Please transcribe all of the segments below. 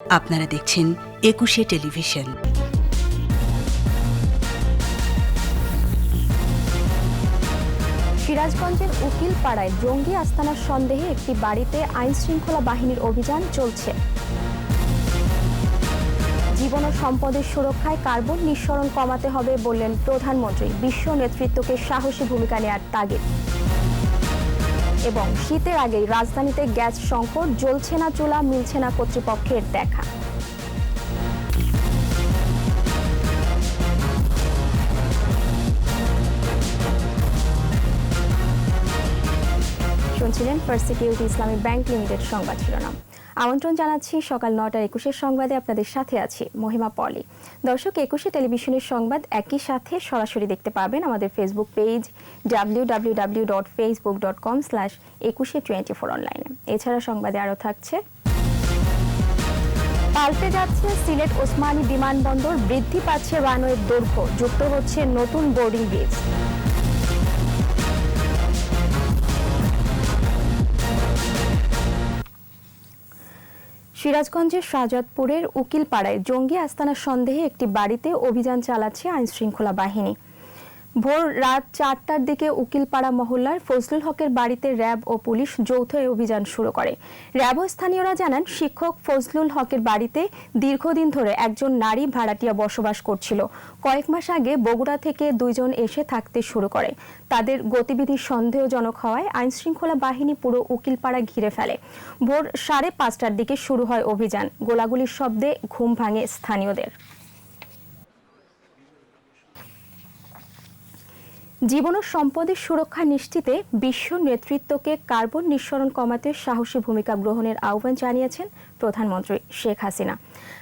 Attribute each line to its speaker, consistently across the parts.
Speaker 1: আপনারা দেখছেন একুশে টেলিভিশন।
Speaker 2: সিরাজগঞ্জের উকিল পাড়ায় জঙ্গি আস্তানার সন্দেহে একটি বাড়িতে আইন শৃঙ্খলা বাহিনীর অভিযান চলছে। জীবন ও সম্পদের সুরক্ষায় কার্বন নিঃসরণ কমাতে হবে বললেন প্রধানমন্ত্রী। বিশ্ব নেতৃত্বকে সাহসী ভূমিকা নেয়ার তাগিদ। এবং শীতের আগেই রাজধানীতে গ্যাস সংকট, জ্বলছে না চুলা, মিলছে না কর্তৃপক্ষের দেখা। শুনছিলেন first security Islami bank limited সংবাদ শিরোনাম। আমন্ত্রণ জানাচ্ছি সকাল নটার একুশের সংবাদে আপনাদের সাথে আছি মহিমা পলি। দর্শক, একুশে টেলিভিশনের সংবাদ একই সাথে সরাসরি দেখতে পাবেন আমাদের Facebook page W W W dot Facebook dot com slash Ekushey twenty four অনলাইনে এছাড়া সংবাদে আরও থাকছে। পাল্টে যাচ্ছে সিলেট ওসমানী বিমানবন্দর, বৃদ্ধি পাচ্ছে রানওয়ের দৈর্ঘ্য, যুক্ত হচ্ছে নতুন বোর্ডিং ব্রিজ সিরাজগঞ্জের শাহজাদপুরের উকিলপাড়ায় জঙ্গি আস্তানার সন্দেহে একটি বাড়িতে অভিযান চালাচ্ছে আইনশৃঙ্খলা বাহিনী। ভোর রাত চারটার দিকে উকিলপাড়া মহল্লার ফজলুল হকের বাড়িতে র্যাব ও পুলিশ যৌথ অভিযান শুরু করে। র্যাব ও স্থানীয়রা জানান, শিক্ষক ফজলুল হকের বাড়িতে দীর্ঘদিন ধরে একজন নারী ভাড়াটিয়া বসবাস করছিল। কয়েক মাস আগে বগুড়া থেকে দুইজন এসে থাকতে শুরু করে। তাদের গতিবিধি সন্দেহজনক হওয়ায় আইনশৃঙ্খলা বাহিনী পুরো উকিলপাড়া ঘিরে ফেলে। ভোর সাড়ে পাঁচটার দিকে শুরু হয় অভিযান। গোলাগুলির শব্দে ঘুম ভাঙে স্থানীয়দের। জীবন ও সম্পদের সুরক্ষা নিশ্চিতে বিশ্ব নেতৃত্বকে কার্বন নিঃসরণ কমাতে সাহসী ভূমিকা গ্রহণের আহ্বান জানিয়েছেন প্রধানমন্ত্রী Sheikh Hasina.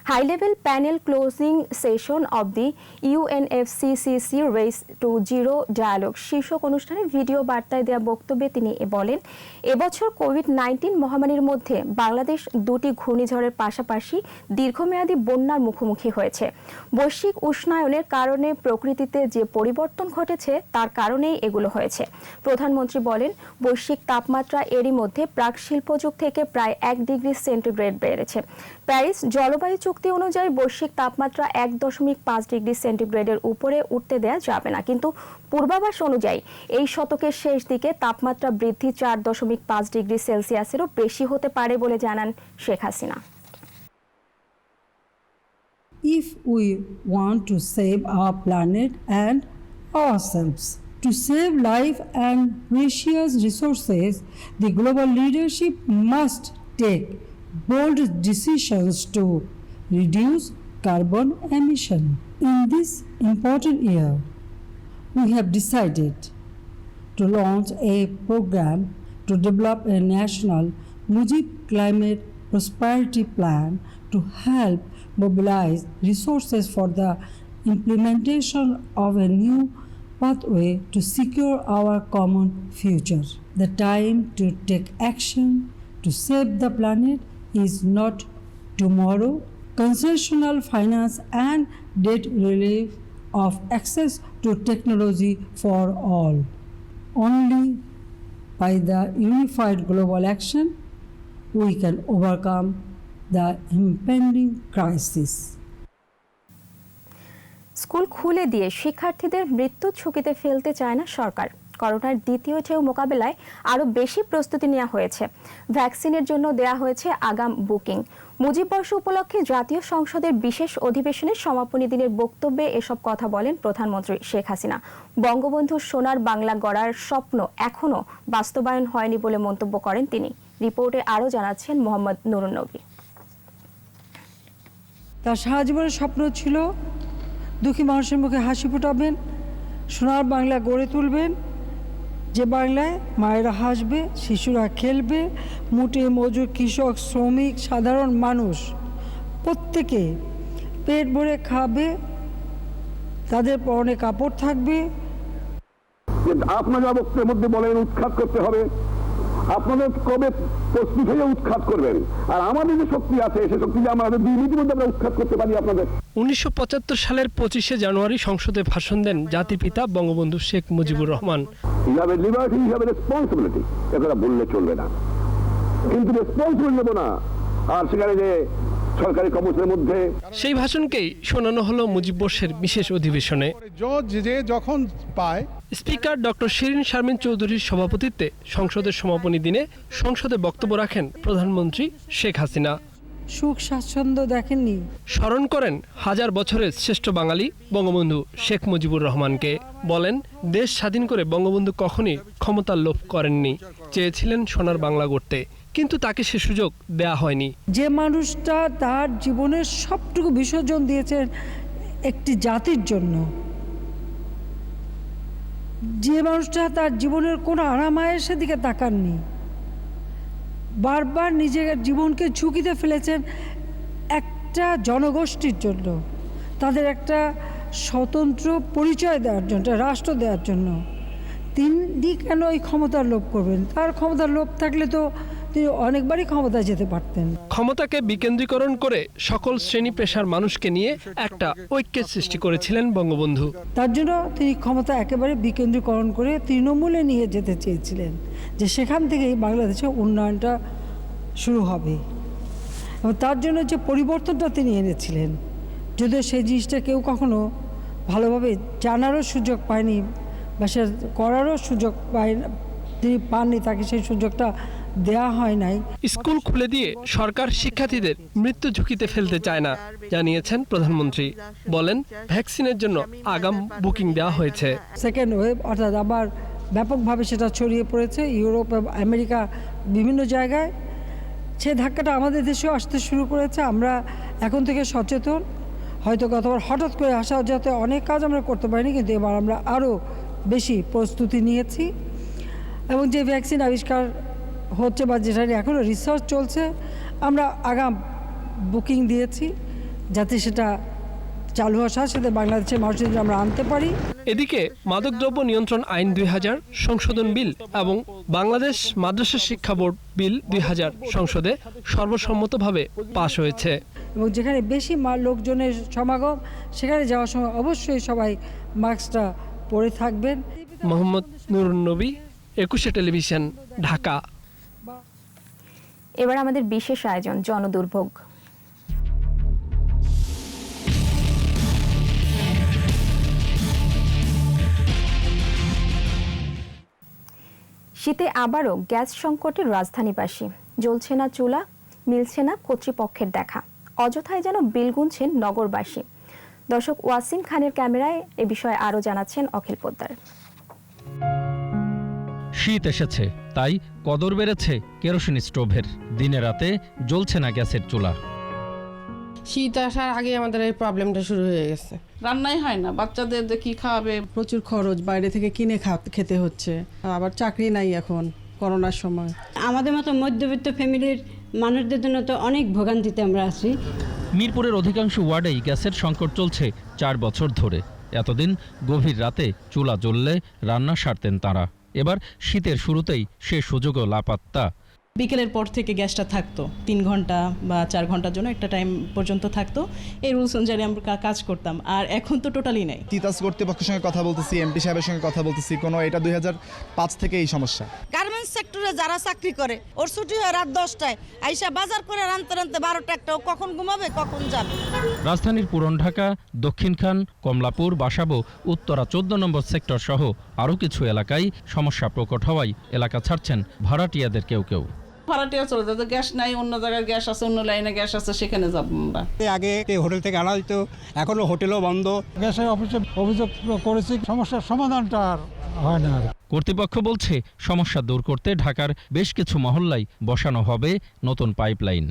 Speaker 2: High level panel closing session of the UNFCCC race to zero dialogue শীর্ষক অনুষ্ঠানে ভিডিও বার্তায় দেওয়া বক্তব্যে তিনি বলেন, এবছর কোভিড নাইন্টিন মহামারীর মধ্যে বাংলাদেশ দুটি ঘূর্ণিঝড়ের পাশাপাশি দীর্ঘমেয়াদী বন্যার মুখোমুখি হয়েছে। বৈশ্বিক উষ্ণায়নের কারণে প্রকৃতিতে যে পরিবর্তন ঘটেছে, তার কারণেই এগুলো হয়েছে। প্রধানমন্ত্রী বলেন, বৈশ্বিক তাপমাত্রা এরই মধ্যে প্রাক শিল্পযুগ থেকে প্রায় এক ডিগ্রি সেন্টিগ্রেড বেড়েছে। প্যারিস জলবায়ু চুক্তি অনুযায়ী বৈশ্বিক তাপমাত্রা এক দশমিক পাঁচ ডিগ্রি সেন্টিগ্রেডের উপরে উঠতে দেয়া যাবে না কিন্তু পূর্বাভাস অনুযায়ী এই শতকের শেষ দিকে তাপমাত্রা বৃদ্ধি চার দশমিক পাঁচ ডিগ্রি সেলসিয়াসেরও বেশি হতে পারে বলে জানান Sheikh Hasina
Speaker 3: if we want to save our planet and ourselves. To save life and precious resources, the global leadership must take bold decisions to reduce carbon emission. In this important year, we have decided to launch a program to develop a national Mujib Climate Prosperity Plan to help mobilize resources for the implementation of a new pathway to secure our common future. The time to take action to save the planet is not tomorrow. Concessional finance and debt relief of access to technology for all. Only by the unified global action we can overcome the impending crisis.
Speaker 2: School খুলে দিয়ে শিক্ষার্থীদের মৃত্যু ঝুঁকিতে ফেলতে চায় না সরকার করোনার দ্বিতীয় ঢেউ মোকাবেলায় আরও বেশি প্রস্তুতি নেওয়া হয়েছে। ভ্যাকসিনের জন্য দেয়া হয়েছে আগাম বুকিং। মুজিব বর্ষ উপলক্ষে জাতীয় সংসদের বিশেষ অধিবেশনের সমাপনী দিনের বক্তব্যে এসব কথা বলেন প্রধানমন্ত্রী শেখ হাসিনা। বঙ্গবন্ধুর সোনার বাংলা গড়ার স্বপ্ন এখনও বাস্তবায়ন হয়নি বলে মন্তব্য করেন তিনি। রিপোর্টে আরও জানাচ্ছেন মোহাম্মদ নুরুন নবী।
Speaker 3: তার সারা জীবনের স্বপ্ন ছিল দুঃখী মানুষের মুখে হাসি ফোটাবেন, সোনার বাংলা গড়ে তুলবেন যে বাংলায় মায়েরা হাসবে, শিশুরা খেলবে, মুটে মজুর কৃষক, শ্রমিক, সাধারণ মানুষ প্রত্যেকে পেট ভরে খাবে, তাদের পরনে কাপড় থাকবে।
Speaker 4: আপনারা বক্তব্যের মধ্যে বলেন, উৎখাত করতে হবে। আপনাদের কবে প্রস্তুত হয়ে উৎখাত করবেন? আর আমাদের যে শক্তি আছে সে শক্তি যে আমাদের দুই মধ্যে আমরা উৎখাত করতে পারি আপনাদের।
Speaker 5: উনিশশো পঁচাত্তর সালের পঁচিশে জানুয়ারি সংসদে ভাষণ দেন জাতির পিতা Bangabandhu Sheikh Mujibur Rahman.
Speaker 4: A liberty a responsibility এটা বললে চলবে না। কিন্তু রেসপন্সিবল নেব না। আর সেখানে যে সরকারি কর্মসূচির মধ্যে
Speaker 5: সেই ভাষণকেই শোনানো হলো মুজিব বর্ষের বিশেষ অধিবেশনে।
Speaker 6: যে যে যখন পায়
Speaker 5: স্পিকার ডক্টর শিরিন শারমিন চৌধুরীর সভাপতিত্বে সংসদের সমাপনী দিনে সংসদে বক্তব্য রাখেন প্রধানমন্ত্রী শেখ হাসিনা।
Speaker 3: সুখ স্বাচ্ছন্দ্য দেখেননি।
Speaker 5: স্মরণ করেন হাজার বছরের শ্রেষ্ঠ বাঙালি বঙ্গবন্ধু শেখ মুজিবুর রহমানকে। বলেন দেশ স্বাধীন করে বঙ্গবন্ধু কখনই ক্ষমতার লোভ করেননি। চেয়েছিলেন সোনার বাংলা গড়তে কিন্তু তাকে সে সুযোগ দেয়া হয়নি।
Speaker 3: যে মানুষটা তার জীবনের সবটুকু বিসর্জন দিয়েছেন একটি জাতির জন্য। যে মানুষটা তার জীবনের কোনো আরামায়ের সেদিকে তাকাননি, বারবার নিজের জীবনকে ঝুঁকিতে ফেলেছেন একটা জনগোষ্ঠীর জন্য, তাদের একটা স্বতন্ত্র পরিচয় দেওয়ার জন্য রাষ্ট্র দেওয়ার জন্য। তিনি কেন ওই ক্ষমতার লোভ করবেন? তার ক্ষমতার লোভ থাকলে তো তিনি অনেকবারই ক্ষমতায় যেতে পারতেন।
Speaker 5: ক্ষমতাকে বিকেন্দ্রীকরণ করে সকল শ্রেণি পেশার মানুষকে নিয়ে একটা ঐক্যের সৃষ্টি করেছিলেন বঙ্গবন্ধু।
Speaker 3: তার জন্য তিনি ক্ষমতা একেবারে বিকেন্দ্রীকরণ করে তৃণমূলে নিয়ে যেতে চেয়েছিলেন যে সেখান থেকেই বাংলাদেশে উন্নয়নটা শুরু হবে। এবং তার জন্য যে পরিবর্তনটা তিনি এনেছিলেন যদিও সেই জিনিসটা কেউ কখনো ভালোভাবে জানারও সুযোগ পায়নি বা সে করারও সুযোগ পায় তিনি পাননি তাকে সেই সুযোগটা দেয়া হয় নাই।
Speaker 5: স্কুল খুলে দিয়ে সরকার শিক্ষার্থীদের মৃত্যু ঝুঁকিতে ফেলতে চায় না জানিয়েছেন প্রধানমন্ত্রী। বলেন ভ্যাকসিনের জন্য আগাম বুকিং দেওয়া হয়েছে।
Speaker 3: সেকেন্ড ওয়েভ অর্থাৎ আবার ব্যাপকভাবে সেটা ছড়িয়ে পড়েছে। ইউরোপ এবং আমেরিকা বিভিন্ন জায়গায়। সে ধাক্কাটা আমাদের দেশেও আসতে শুরু করেছে। আমরা এখন থেকে সচেতন। হয়তো গতবার হঠাৎ করে আসা যাতে অনেক কাজ আমরা করতে পারিনি কিন্তু এবার আমরা আরও বেশি প্রস্তুতি নিয়েছি। এবং যে ভ্যাকসিন আবিষ্কার হচ্ছে বা যেটা এখনও রিসার্চ চলছে আমরা আগাম বুকিং দিয়েছি যাতে সেটা চালু হওয়ার সাথে সাথে বাংলাদেশের মানুষের জন্য আমরা আনতে পারি।
Speaker 5: এদিকে মাদকদ্রব্য নিয়ন্ত্রণ আইন দুই হাজার সংশোধন বিল এবং বাংলাদেশ মাদ্রাসা শিক্ষা বোর্ড বিল দুই হাজার সংসদে সর্বসম্মতভাবে পাশ হয়েছে।
Speaker 3: এবং যেখানে বেশি লোকজনের সমাগম সেখানে যাওয়ার সময় অবশ্যই সবাই মাস্কটা পরে থাকবেন।
Speaker 5: মোহাম্মদ নুরুন নবী একুশে টেলিভিশন ঢাকা।
Speaker 2: এবার আমাদের বিশেষ আয়োজন, জনদুর্ভোগ। শীতে আবারও গ্যাস সংকটের রাজধানীবাসী জ্বলছে না চুলা, মিলছে না কর্তৃপক্ষের দেখা। অযথায় যেন বিল গুনছেন নগরবাসী। দর্শক ওয়াসিম খানের ক্যামেরায় এ বিষয়ে আরও জানাচ্ছেন অখিল পোদ্দার।
Speaker 7: শীত এসেছে তাই কদর বেড়েছে কেরোসিন স্টোভের। দিনে রাতে জ্বলছে না গ্যাসের চুলা।
Speaker 8: শীত আসার আগে আমাদের এই প্রবলেমটা শুরু হয়ে গেছে। রান্নাই হয় না বাচ্চাদের যে কি খাওয়াবে?
Speaker 9: প্রচুর খরচ বাইরে থেকে কিনে খা- খেতে হচ্ছে। আবার চাকরি নাই এখন করোনার সময়।
Speaker 10: আমাদের মতো মধ্যবিত্ত ফ্যামিলির মানুষদের জন্য তো অনেক ভোগান্তিতে আমরা আছি।
Speaker 7: মিরপুরের অধিকাংশ ওয়ার্ডেই গ্যাসের সংকট চলছে চার বছর ধরে। এতদিন গভীর রাতে চুলা জ্বললে রান্না সারতেন তারা। এবার শীতের শুরুতেই সে সুযোগও লাপাত্তা।
Speaker 11: বিকেলের পর থেকে গ্যাসটা থাকতো। তিন ঘণ্টা বা চার ঘণ্টার জন্য একটা টাইম পর্যন্ত থাকতো। এই রুলস অনুযায়ী আমরা কাজ করতাম। আর এখন তো টোটালি নেই।
Speaker 6: তিতাস কর্তৃপক্ষের সঙ্গে কথা বলতেছি এমপি সাহেবের সঙ্গে কথা বলতেছি। কোনো এটা দুই পাঁচ থেকে এই সমস্যা।
Speaker 12: গার্মেন্টস সেক্টরে যারা চাকরি করে ওর ছুটি হয় রাত দশটায়। আইসা বাজার করে রানতে রানতে বারোটা একটা। কখন ঘুমাবে কখন যাবে?
Speaker 7: রাজধানীর পুরন ঢাকা দক্ষিণখান কমলাপুর বাসাবো উত্তরা চোদ্দ নম্বর সেক্টর সহ আরও কিছু এলাকায় সমস্যা প্রকট হওয়ায় এলাকা ছাড়ছেন ভাড়াটিয়াদের কেউ কেউ।
Speaker 8: ভাড়াটিয়া চলে যাবে গ্যাস নাই অন্য জায়গায় গ্যাস আছে অন্য লাইনে গ্যাস আছে সেখানে যাব আমরা।
Speaker 9: আগে হোটেল থেকে আনা দিত এখনও হোটেলও বন্ধ। গ্যাসের অফিসে অভিযোগ করেছি সমস্যার সমাধানটা আর হয় না
Speaker 7: কর্তৃপক্ষ বলছে সমস্যা দূর করতে ঢাকার বেশ কিছু মহল্লায় বসানো হবে নতুন পাইপলাইন।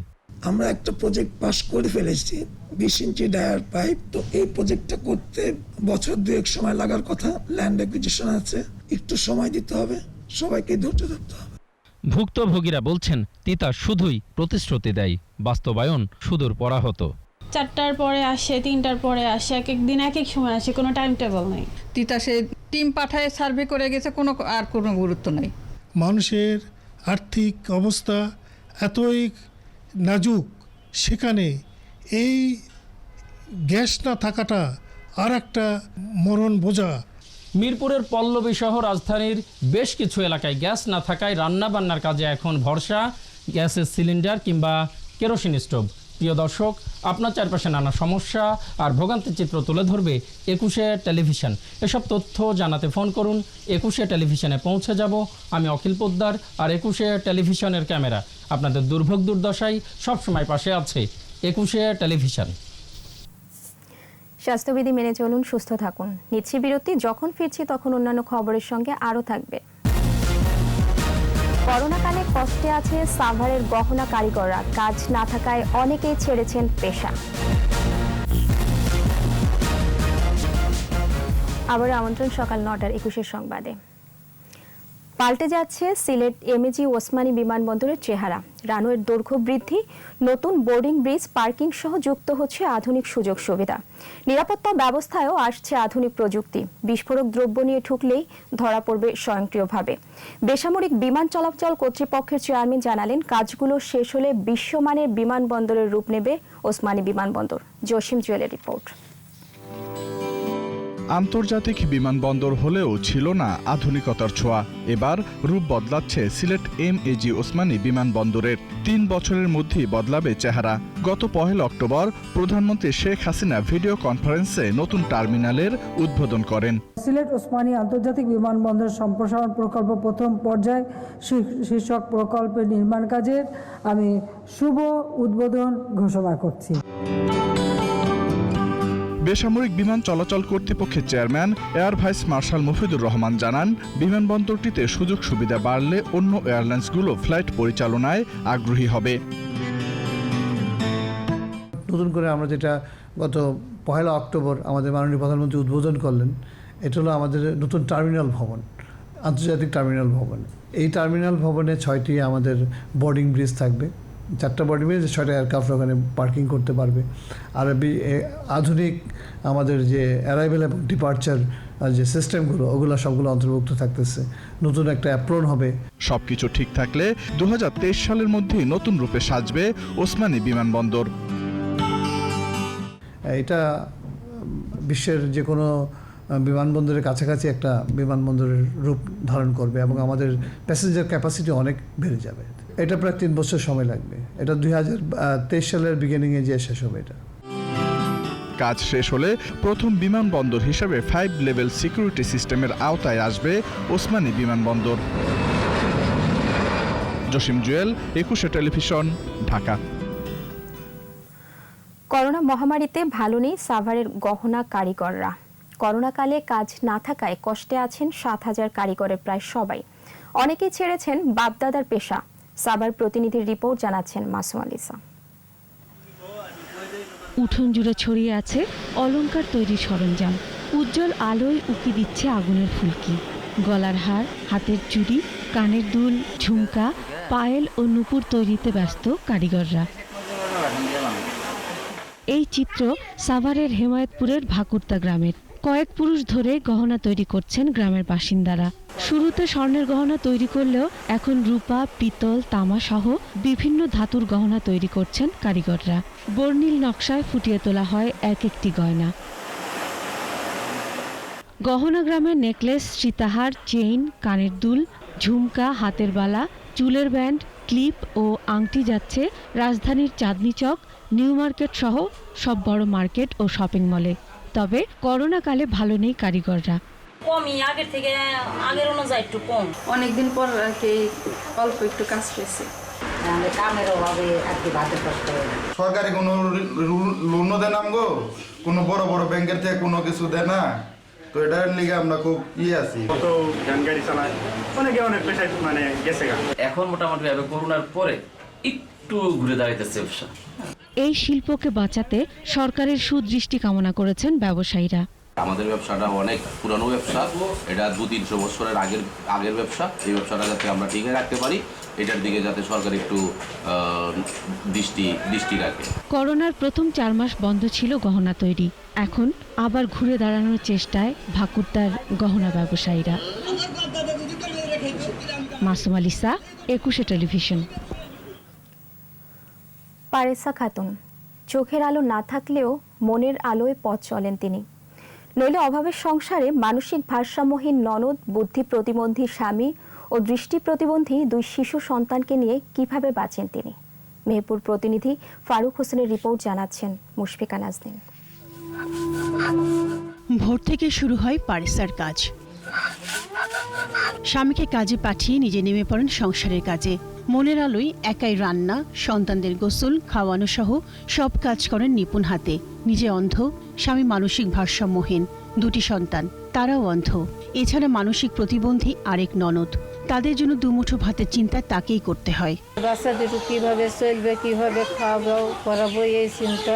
Speaker 13: আমরা একটা প্রজেক্ট পাস করে ফেলেছি বিশ ইঞ্চি ডায়ার পাইপ তো এই প্রজেক্টটা করতে বছর দুয়েক সময় লাগার কথা ল্যান্ড অ্যাকুইজিশন আছে একটু সময় দিতে হবে সবাইকে ধৈর্য ধরতে হবে।
Speaker 7: ভুক্তভোগীরা বলছেন তিতা শুধুই প্রতিশ্রুতি দেয় বাস্তবায়ন সুদূর পড়া হতো
Speaker 10: চারটার পরে আসে তিনটার পরে আসে এক এক দিন এক এক সময় আসে কোনো টাইম টেবল নেই।
Speaker 12: তিতা সে টিম পাঠায় সার্ভে করে গেছে কোনো আর কোনো গুরুত্ব নেই।
Speaker 6: মানুষের আর্থিক অবস্থা এতই নাজুক, সেখানে এই গ্যাস না থাকাটা আর একটা মরণ বোঝা।
Speaker 7: মিরপুরের পল্লবী সহ রাজধানীর বেশ কিছু এলাকায় গ্যাস না থাকায় রান্না বান্নার কাজে এখন ভরসা গ্যাসের সিলিন্ডার কিংবা কেরোসিন স্টোভ। প্রিয় দর্শক, আপনার চারপাশে নানা সমস্যা আর ভোগান্তির চিত্র তুলে ধরবে একুশে টেলিভিশন। এসব তথ্য জানাতে ফোন করুন, একুশে টেলিভিশনে পৌঁছে যাব। আমি অখিল পোদ্দার আর একুশে টেলিভিশনের ক্যামেরা। আপনাদের দুর্ভোগ দুর্দশায় সবসময় পাশে আছে একুশে টেলিভিশন।
Speaker 2: স্বাস্থ্যবিধি মেনে চলুন, সুস্থ থাকুন। নিচ্ছি বিরতি, যখন ফিরছি তখন অন্যান্য খবরের সঙ্গে আরও থাকবে। করোনাকালে কষ্টে আছে সাভারের গহনা কারিগররা। কাজ না থাকায় অনেকেই ছেড়েছেন পেশা। আবার আমন্ত্রণ সকাল নটার একুশের সংবাদে। পাল্টে যাচ্ছে সিলেট এমএজি ওসমানী বিমানবন্দরের চেহারা। রানওয়ের দৈর্ঘ্য বৃদ্ধি, নতুন বোর্ডিং ব্রিজ, পার্কিং সহ যুক্ত হচ্ছে আধুনিক সুযোগ সুবিধা। নিরাপত্তা ব্যবস্থায়ও আসছে আধুনিক প্রযুক্তি। বিস্ফোরক দ্রব্য নিয়ে ঠুকলেই ধরা পড়বে স্বয়ংক্রিয়ভাবে। বেসামরিক বিমান চলাচল কর্তৃপক্ষের চেয়ারম্যান জানালেন, কাজগুলো শেষ হলে বিশ্বমানের বিমানবন্দরের রূপ নেবে ওসমানী বিমানবন্দর। জসিম জুয়েলের রিপোর্ট।
Speaker 6: আন্তর্জাতিক বিমানবন্দর হলেও ছিল না আধুনিকতার ছোঁয়া। এবার রূপ বদলাচ্ছে সিলেট এম এজি ওসমানী বিমানবন্দরের। তিন বছরের মধ্যেই বদলাবে চেহারা। গত পহেলা অক্টোবর প্রধানমন্ত্রী শেখ হাসিনা ভিডিও কনফারেন্সে নতুন টার্মিনালের উদ্বোধন করেন।
Speaker 3: সিলেট ওসমানী আন্তর্জাতিক বিমানবন্দর সম্প্রসারণ প্রকল্প প্রথম পর্যায়ে শীর্ষ- শীর্ষক প্রকল্পের নির্মাণ কাজের আমি শুভ উদ্বোধন ঘোষণা করছি।
Speaker 6: বেসামরিক বিমান চলাচল কর্তৃপক্ষের chairman, air vice marshal Mufidur Rahman জানান, বিমানবন্দরটিতে সুযোগ সুবিধা বাড়লে অন্য এয়ারলাইন্সগুলো ফ্লাইট পরিচালনায় আগ্রহী হবে।
Speaker 9: নতুন করে আমরা যেটা গত পহেলা অক্টোবর আমাদের মাননীয় প্রধানমন্ত্রী উদ্বোধন করলেন, এটা হলো আমাদের নতুন টার্মিনাল ভবন, আন্তর্জাতিক টার্মিনাল ভবন। এই টার্মিনাল ভবনে ছয়টি আমাদের বোর্ডিং ব্রিজ থাকবে। চারটা বোর্ডিং ব্রিজ ছয়টা এয়ারক্রাফট ওখানে পার্কিং করতে পারবে। আর আধুনিক আমাদের যে অ্যারাইভেল এবং ডিপার্চার যে সিস্টেমগুলো ওগুলো সবগুলো অন্তর্ভুক্ত থাকতেছে। নতুন একটা অ্যাপ্রন হবে।
Speaker 6: সবকিছু ঠিক থাকলে দু হাজার তেইশ সালের মধ্যেই নতুন রূপে সাজবে ওসমানী বিমানবন্দর।
Speaker 9: এটা বিশ্বের যে কোনো বিমানবন্দরের কাছাকাছি একটা বিমানবন্দরের রূপ ধারণ করবে এবং আমাদের প্যাসেঞ্জার ক্যাপাসিটি অনেক বেড়ে যাবে। এটা প্রায় তিন বছর সময় লাগবে। এটা দুই হাজার তেইশ সালের বিগিনিংয়ে যে শেষ হবে এটা।
Speaker 6: কাজ শেষ হলে প্রথম বিমানবন্দর হিসেবে ফাইভ লেভেল সিকিউরিটি সিস্টেমের আওতায় আসবে ওসমানী বিমানবন্দর। জসিম জুয়েল একুশে টেলিভিশন ঢাকা।
Speaker 2: করোনা মহামারীতে ভালো নেই সাভারের গহনা কারিগররা। করোনাকালে কাজ না থাকায় কষ্টে আছেন সাত হাজার কারিগরের প্রায় সবাই। অনেকেই ছেড়েছেন বাপদাদার পেশা। সাভার প্রতিনিধির রিপোর্ট জানাচ্ছেন মাসুম আলিসা
Speaker 14: উঠোন জুড়ে ছড়িয়ে আছে অলংকার তৈরির সরঞ্জাম। উজ্জ্বল আলোয় উকি দিচ্ছে আগুনের ফুলকি। গলার হার, হাতের চুড়ি, কানের দুল, ঝুমকা, পায়েল ও নুপুর তৈরিতে ব্যস্ত কারিগররা। এই চিত্র সাভারের হেমায়তপুরের ভাকুরতা গ্রামের। কয়েক পুরুষ ধরে গহনা তৈরি করছেন গ্রামের বাসিন্দারা। শুরুতে স্বর্ণের গহনা তৈরি করলেও এখন রূপা, পিতল, তামা সহ বিভিন্ন ধাতুর গহনা তৈরি করছেন কারিগররা। বর্ণিল নকশায় ফুটিয়ে তোলা হয় এক একটি গয়না। গহনা গ্রামের নেকলেস, সীতাহার, চেইন, কানের দুল, ঝুমকা, হাতের বালা, চুলের ব্যান্ড, ক্লিপ ও আংটি যাচ্ছে রাজধানীর চাঁদনি চক, নিউ মার্কেট সহ সব বড় মার্কেট ও শপিং মলে। তবে করোনাকালে ভালো নেই কারিগররা।
Speaker 12: কমই আগের থেকে আগের অনুযায়ী একটু কম।
Speaker 8: অনেকদিন পর আর কি অল্প একটু কাজ পেয়েছি।
Speaker 12: কামের অভাবে আর কি বাদের কষ্ট
Speaker 15: সরকারি কোনো লোনও দেয় নাম গো কোনো বড় বড় ব্যাংকের থেকে কোনো কিছু দেয় না? তো এটার লিগে আমরা খুব ইয়ে আছি।
Speaker 9: কত গাড়ি চালায়? অনেকে অনেক পেশায় মানে গেছে
Speaker 7: এখন মোটামুটি ভাবে করোনার পরে একটু ঘুরে দাঁড়াইতেছে ব্যবসা।
Speaker 14: এই শিল্পকে বাঁচাতে সরকারের সুদৃষ্টি কামনা করেছেন ব্যবসায়ীরা।
Speaker 7: আমাদের ব্যবসাটা অনেক পুরানো ব্যবসা। এটা দু তিনশো বছরের আগের আগের ব্যবসা। এই ব্যবসাটা যাতে আমরা টিকে রাখতে পারি এটার দিকে যাতে সরকার একটু দৃষ্টি দৃষ্টি রাখে।
Speaker 14: করোনার প্রথম চার মাস বন্ধ ছিল গহনা তৈরি। এখন আবার ঘুরে দাঁড়ানোর চেষ্টায় ভাকুরদার গহনা ব্যবসায়ীরা। মাসুম আলিসা একুশে টেলিভিশন।
Speaker 2: পারেসা খাতুন। চোখের আলো না থাকলেও মনের আলোয় পথ চলেন তিনি। নইলে অভাবের সংসারে মানসিক ভারসাম্যহীন ননদ, বুদ্ধি প্রতিবন্ধী স্বামী ও দৃষ্টি প্রতিবন্ধী দুই শিশু সন্তানকে নিয়ে কীভাবে বাঁচেন তিনি? মেহেরপুর প্রতিনিধি ফারুক হোসেনের রিপোর্ট জানাচ্ছেন মুশফিকা নাজনীন।
Speaker 16: ভোর থেকে শুরু হয় পারিসার কাজ। স্বামীকে কাজে পাঠিয়ে নিজে নেমে পড়েন সংসারের কাজে। মনের আলোয় একাই রান্না, সন্তানদের গোসল, খাওয়ানো সহ সব কাজ করেন নিপুণ হাতে। নিজে অন্ধ, স্বামী মানসিক ভারসাম্যহীন, দুটি সন্তান, তারাও অন্ধ। এছাড়া মানসিক প্রতিবন্ধী আরেক ননদ। তাদের জন্য দুমুঠো ভাতের চিন্তা তাকেই করতে হয়।
Speaker 17: বাচ্চাদের কীভাবে চলবে খাওয়াবো, করাবো, এই চিন্তা।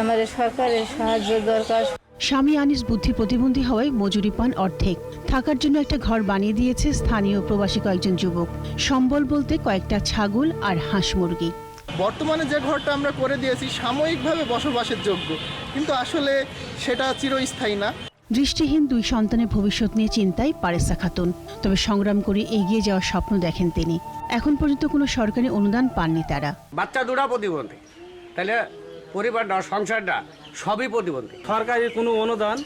Speaker 17: আমাদের সরকারের সাহায্য দরকার।
Speaker 16: স্বামী আনিস বুদ্ধি প্রতিবন্ধী হওয়ায় মজুরি পান অর্ধেক। থাকার জন্য একটা ঘর বানিয়ে দিয়েছে স্থানীয় প্রবাসী কয়েকজন যুবক। সম্বল বলতে কয়েকটা ছাগল আর হাঁস মুরগি।
Speaker 18: বর্তমানে যে ঘরটা আমরা করে দিয়েছি সাময়িকভাবে বসবাসের যোগ্য। কিন্তু আসলে সেটা চিরস্থায়ী না।
Speaker 16: দৃষ্টিহীন দুই সন্তানের ভবিষ্যৎ নিয়ে চিন্তায় পারেসা খাতুন। তবে সংগ্রাম করে এগিয়ে যাওয়ার স্বপ্ন দেখেন তিনি। এখন পর্যন্ত কোনো সরকারি অনুদান পাননি তারা।
Speaker 19: বাচ্চা দুটা প্রতিবন্ধী। তাহলে পরিবারটা সংসারটা সবই প্রতিবন্ধী।
Speaker 20: সরকারি কোনো অনুদান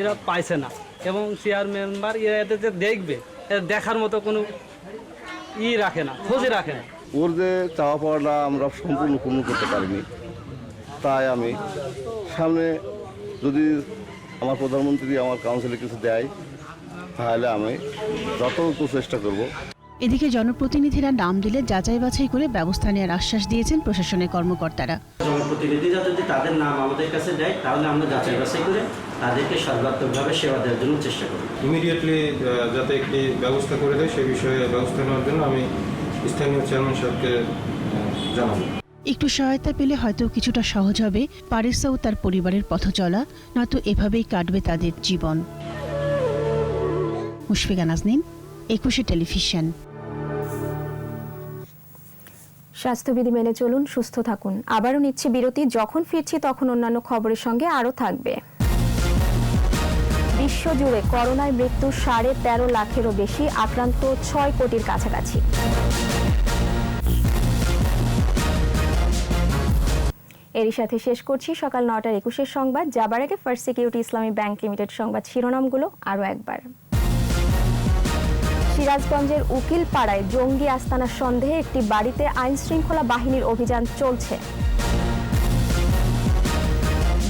Speaker 20: এরা পাইছে না। এবং চেয়ার মেম্বার এরা এদের যে দেখবে এরা দেখার মতো কোনো ই রাখে না খোঁজে রাখে না।
Speaker 4: ওর যে চাওয়া পাওয়াটা আমরা সম্পূর্ণ পূর্ণ করতে পারিনি। তাই আমি সামনে যদি আমার প্রধানমন্ত্রী আমার কাউন্সিলে কিছু দেয় তাহলে আমি যতটুকু চেষ্টা করব
Speaker 16: এদিকে জনপ্রতিনিধিরা নাম দিলে যাচাই বাছাই করে ব্যবস্থা নেওয়ার আশ্বাস দিয়েছেন প্রশাসনের কর্মকর্তারা।
Speaker 20: জনপ্রতিনিধিরা যদি তাদের নাম আমাদের কাছে দেয় তাহলে আমরা যাচাই বাছাই করে তাদেরকে সর্বাত্মকভাবে সেবা দেওয়ার জন্য চেষ্টা করি।
Speaker 21: ইমিডিয়েটলি যাতে একটি ব্যবস্থা করে দেয় সে বিষয়ে ব্যবস্থা নেওয়ার জন্য আমি স্থানীয় চেয়ারম্যান সাহেবকে জানাব।
Speaker 16: একটু সহায়তা পেলে হয়তো কিছুটা সহজ হবে। পারিসা ও তার পরিবারের পথ চলা নয়তো এভাবেই কাটবে তাদের জীবন। মুশফিকা নাজনীন একুশে টেলিভিশন।
Speaker 2: স্বাস্থ্যবিধি মেনে চলুন, সুস্থ থাকুন। আবারও নিচ্ছি বিরতি, যখন ফিরছি তখন অন্যান্য খবরের সঙ্গে আরও থাকবে। বিশ্বজুড়ে করোনায় মৃত্যু সাড়ে তেরো লাখেরও বেশি, আক্রান্ত ছয় কোটির কাছাকাছি। এরই সাথে শেষ করছি সকাল নটার একুশের সংবাদ। যাবার আগে first security Islami bank limited সংবাদ শিরোনামগুলো আরও একবার। সিরাজগঞ্জের উকিল পাড়ায় জঙ্গি আস্তানার সন্দেহে একটি বাড়িতে আইন শৃঙ্খলা বাহিনীর অভিযান চলছে।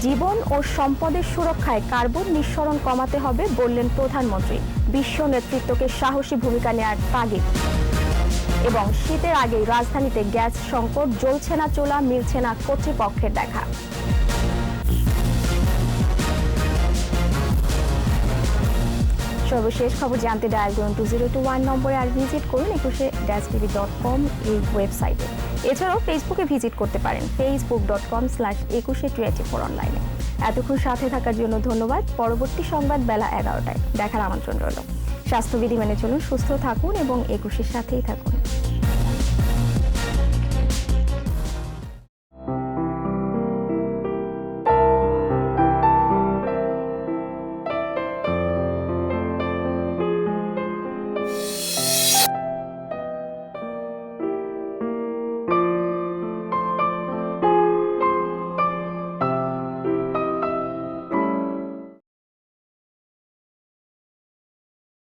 Speaker 2: জীবন ও সম্পদের সুরক্ষায় কার্বন নিঃসরণ কমাতে হবে বললেন প্রধানমন্ত্রী। বিশ্ব নেতৃত্বকে সাহসী ভূমিকা নেয়ার তাগিদ। এবং শীতের আগেই রাজধানীতে গ্যাস সংকট, জ্বলছে না চোলা, মিলছে না কর্তৃপক্ষের দেখা। সর্বশেষ খবর জানতে ডায়াল করুন টু জিরো টু ওয়ান নম্বরে আর ভিজিট করুন একুশে ড্যাশ টিভি ডট কম এই ওয়েবসাইটে। এছাড়াও ফেসবুকে ভিজিট করতে পারেন Facebook dot com slash Ekushey twenty four অনলাইনে এতক্ষণ সাথে থাকার জন্য ধন্যবাদ। পরবর্তী সংবাদ বেলা এগারোটায়। দেখার আমন্ত্রণ রইল। স্বাস্থ্যবিধি মেনে চলুন, সুস্থ থাকুন এবং একুশের সাথেই থাকুন।